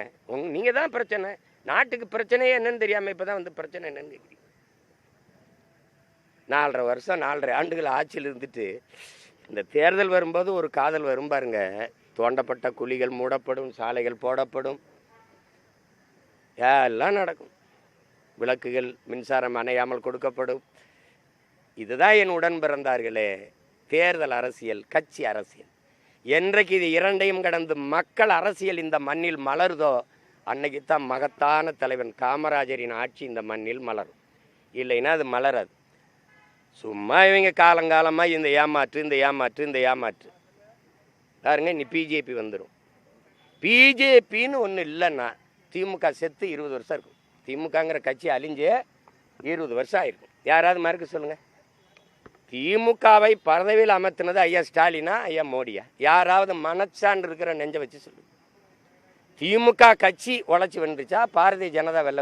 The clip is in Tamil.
சொல்லுங்க. உங்க நீங்கள் தான் பிரச்சனை. நாட்டுக்கு பிரச்சனையே என்னன்னு தெரியாம இப்பதான் வந்து பிரச்சனை என்னன்னு கேட்குறீங்க நாலரை வருஷம் நாலரை ஆண்டுகள் ஆட்சியில் இருந்துட்டு இந்த தேர்தல் வரும்போது ஒரு காதல் வரும் பாருங்க. தோண்டப்பட்ட குழிகள் மூடப்படும் சாலைகள் போடப்படும். எல்லாம் நடக்கும். விளக்குகள் மின்சாரம் அணையாமல் கொடுக்கப்படும். இதுதான் என் உடன் பிறந்தார்களே. தேர்தல் அரசியல் கட்சி அரசியல். என்றைக்கு இது இரண்டையும் கடந்து மக்கள் அரசியல் இந்த மண்ணில் மலருதோ அன்னைக்கு தான் மகத்தான தலைவன் காமராஜரின் ஆட்சி இந்த மண்ணில் மலரும். இல்லைன்னா அது மலராது. சும்மா இவங்க காலங்காலமாக இந்த ஏமாற்று இந்த ஏமாற்று இந்த ஏமாற்று. பாருங்க நீ பிஜேபி வந்துடும் பிஜேபின்னு ஒன்று இல்லைன்னா திமுக செத்து இருபது வருஷம் இருக்கும். திமுகங்கிற கட்சி அழிஞ்சே இருபது வருஷம் ஆயிருக்கும். யாராவது மறுக்க சொல்லுங்கள் திமுகவை பதவியில் அமர்த்தினது ஐயா ஸ்டாலினா ஐயா மோடியா? யாராவது மனச்சான்று இருக்கிற நெஞ்சை வச்சு சொல்லு. திமுக கட்சி உழைச்சி வந்துச்சா பாரதிய ஜனதா வெள்ள